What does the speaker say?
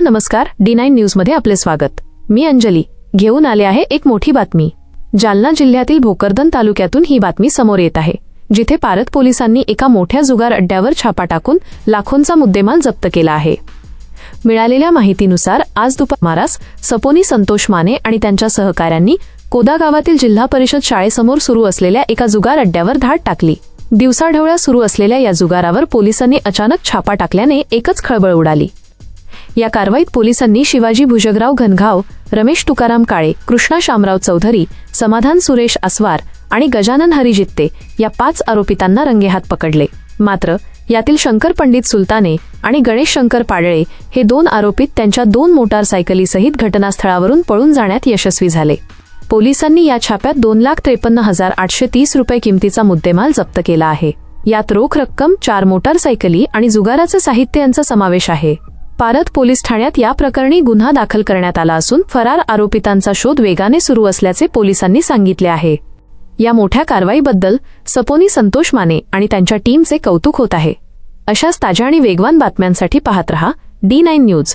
नमस्कार D nine न्यूजमध्ये आपले स्वागत. मी अंजली. घेऊन आले आहे एक मोठी बातमी. जालना जिल्ह्यातील भोकरदन तालुक्यातून ही बातमी समोर येत आहे जिथे पारत पोलिसांनी एका मोठ्या जुगार अड्ड्यावर छापा टाकून लाखोंचा मुद्देमाल जप्त केला आहे. मिळालेल्या माहितीनुसार आज दुपारमारास सपोनी संतोष माने आणि त्यांच्या सहकाऱ्यांनी कोदा गावातील जिल्हा परिषद शाळेसमोर सुरू असलेल्या एका जुगार अड्ड्यावर धाड टाकली. दिवसाढवळ्या सुरू असलेल्या या जुगारावर पोलिसांनी अचानक छापा टाकल्याने एकच खळबळ उडाली. या कारवाईत पोलिसांनी शिवाजी भुजगराव घनघाव रमेश तुकाराम काळे कृष्णा शामराव चौधरी समाधान सुरेश आसवार आणि गजानन हरिजित्ते या पाच आरोपितांना रंगेहात पकडले. मात्र यातील शंकर पंडित सुलताने आणि गणेश शंकर पाडळे हे दोन आरोपित त्यांच्या दोन मोटारसायकलीसहित घटनास्थळावरून पळून जाण्यात यशस्वी झाले. पोलिसांनी या छाप्यात दोन लाख त्रेपन्न हजार आठशे तीस रुपये किमतीचा मुद्देमाल जप्त केला आहे. यात रोख रक्कम चार मोटारसायकली आणि जुगाराचं साहित्य यांचा समावेश आहे. पारत पोलीस ठाण्यात या प्रकरणी गुन्हा दाखल करण्यात आला असून फरार आरोपितांचा शोध वेगाने सुरू असल्याचे पोलिसांनी सांगितले आहे. या मोठ्या कारवाईबद्दल सपोनी संतोष माने आणि त्यांच्या टीमचे कौतुक होत आहे. अशाच ताज्या आणि वेगवान बातम्यांसाठी पाहत रहा डी नाईन न्यूज.